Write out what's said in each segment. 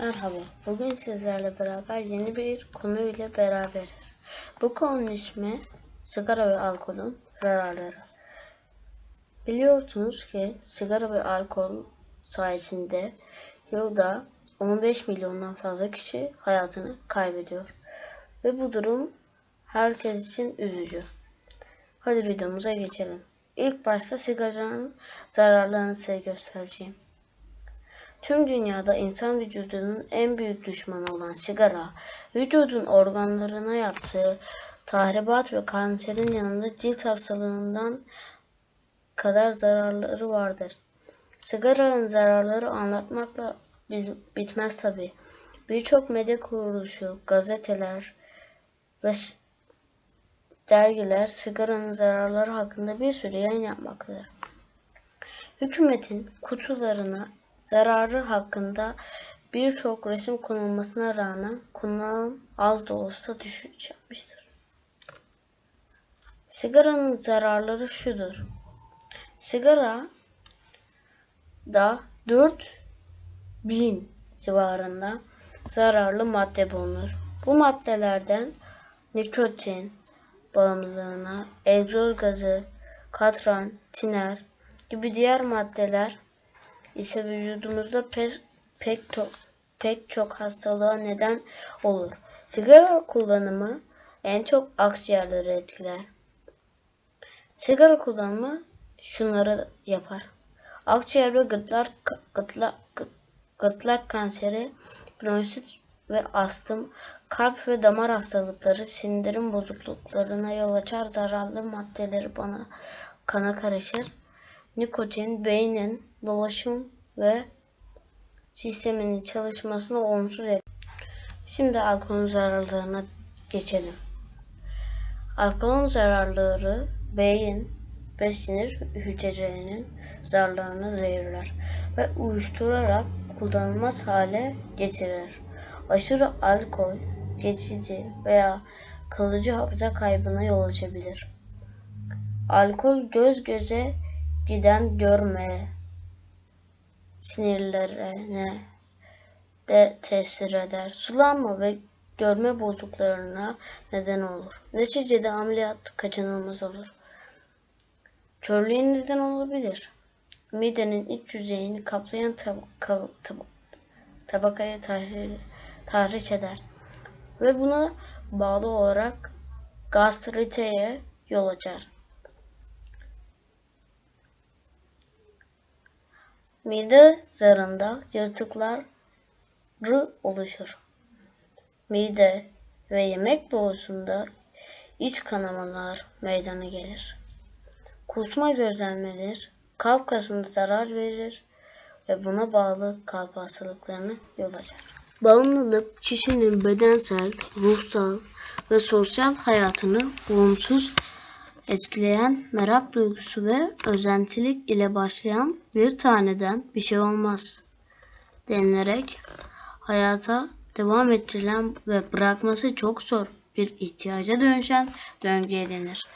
Merhaba, bugün sizlerle beraber yeni bir konu ile beraberiz. Bu konunun ismi sigara ve alkolün zararları. Biliyorsunuz ki sigara ve alkol sayesinde yılda 15 milyondan fazla kişi hayatını kaybediyor. Ve bu durum herkes için üzücü. Hadi videomuza geçelim. İlk başta sigaranın zararlarını size göstereceğim. Tüm dünyada insan vücudunun en büyük düşmanı olan sigara, vücudun organlarına yaptığı tahribat ve kanserin yanında cilt hastalığından kadar zararları vardır. Sigaranın zararları anlatmakla bitmez tabi. Birçok medya kuruluşu, gazeteler ve dergiler sigaranın zararları hakkında bir sürü yayın yapmaktadır. Hükümetin kutularına zararı hakkında birçok resim konulmasına rağmen kullanım az da olsa düşüş. Sigaranın zararları şudur. Sigara da 4000 civarında zararlı madde bulunur. Bu maddelerden nikotin bağımlılığına, egzoz gazı, katran, tiner gibi diğer maddeler ise vücudumuzda pek, pek, to, pek çok hastalığa neden olur. Sigara kullanımı en çok akciğerleri etkiler. Sigara kullanımı şunları yapar. Akciğer ve gırtlak, gırtlak, gırtlak kanseri, bronşit ve astım, kalp ve damar hastalıkları, sindirim bozukluklarına yol açar, zararlı maddeleri bana kana karışır. Nikotin beynin dolaşım ve sisteminin çalışmasını olumsuz eder. Şimdi alkolün zararlarına geçelim. Alkolün zararları beyin ve sinir hücrelerinin zararlarını zehirler ve uyuşturarak kullanılmaz hale getirir. Aşırı alkol geçici veya kalıcı hafıza kaybına yol açabilir. Alkol göz göze giden görmeye, sinirlerine de tesir eder. Sulanma ve görme bozukluklarına neden olur. Neticede ameliyat kaçınılmaz olur. Körlüğe neden olabilir. Midenin iç yüzeyini kaplayan tab tab tab tabakaya tahriş eder ve buna bağlı olarak gastriteye yol açar. Mide zarında yırtıkları oluşur. Mide ve yemek borusunda iç kanamalar meydana gelir. Kusma gözlenmeler kalp kasına zarar verir ve buna bağlı kalp hastalıklarına yol açar. Bağımlılık kişinin bedensel, ruhsal ve sosyal hayatını olumsuz etkileyen merak duygusu ve özentilik ile başlayan bir taneden bir şey olmaz denilerek hayata devam ettirilen ve bırakması çok zor bir ihtiyaca dönüşen döngüye denir.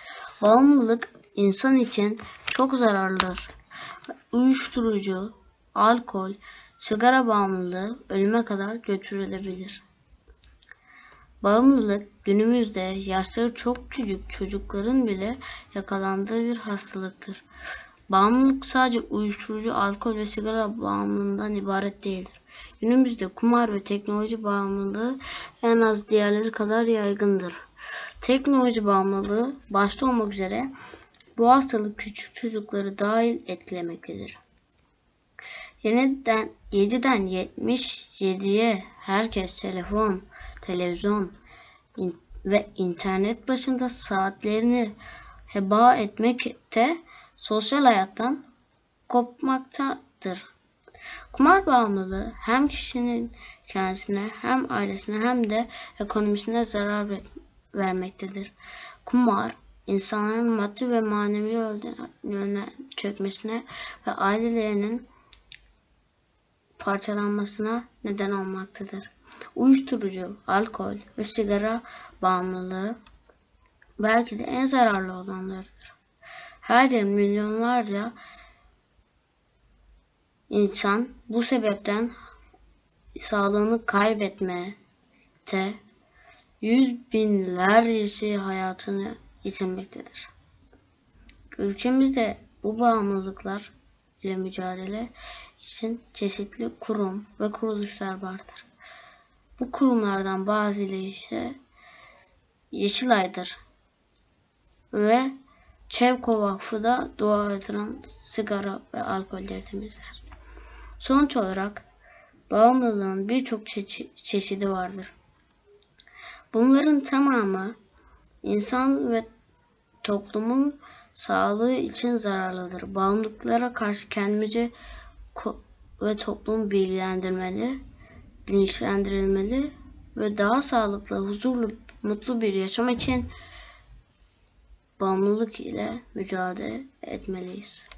Bağımlılık insan için çok zararlıdır. Uyuşturucu, alkol, sigara bağımlılığı ölüme kadar götürülebilir. Bağımlılık günümüzde yaşları çok küçük çocukların bile yakalandığı bir hastalıktır. Bağımlılık sadece uyuşturucu, alkol ve sigara bağımlılığından ibaret değildir. Günümüzde kumar ve teknoloji bağımlılığı en az diğerleri kadar yaygındır. Teknoloji bağımlılığı başta olmak üzere bu hastalık küçük çocukları dahil etkilemektedir. Yeniden 7'den 77'ye herkes telefon, televizyon in ve internet başında saatlerini heba etmekte sosyal hayattan kopmaktadır. Kumar bağımlılığı hem kişinin kendisine hem ailesine hem de ekonomisine zarar vermektedir. Kumar insanların maddi ve manevi yöne çökmesine ve ailelerinin parçalanmasına neden olmaktadır. Uyuşturucu, alkol ve sigara bağımlılığı belki de en zararlı olanlarıdır. Her yıl milyonlarca insan bu sebepten sağlığını kaybetmekte, yüz binlercesi hayatını yitirmektedir. Ülkemizde bu bağımlılıklar ile mücadele için çeşitli kurum ve kuruluşlar vardır. Bu kurumlardan bazıları ise Yeşilay'dır ve Çevko Vakfı da doğa yatıran sigara ve alkolleri temizler. Sonuç olarak bağımlılığın birçok çeşi- çeşidi vardır. Bunların tamamı insan ve toplumun sağlığı için zararlıdır. Bağımlılıklara karşı kendimizi ve toplumu bilgilendirmeli, bilinçlendirilmeli ve daha sağlıklı, huzurlu, mutlu bir yaşam için bağımlılık ile mücadele etmeliyiz.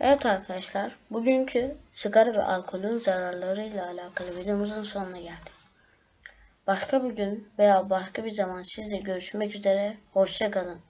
Evet arkadaşlar, bugünkü sigara ve alkolün zararlarıyla alakalı videomuzun sonuna geldik. Başka bir gün veya başka bir zaman sizle görüşmek üzere, hoşça kalın.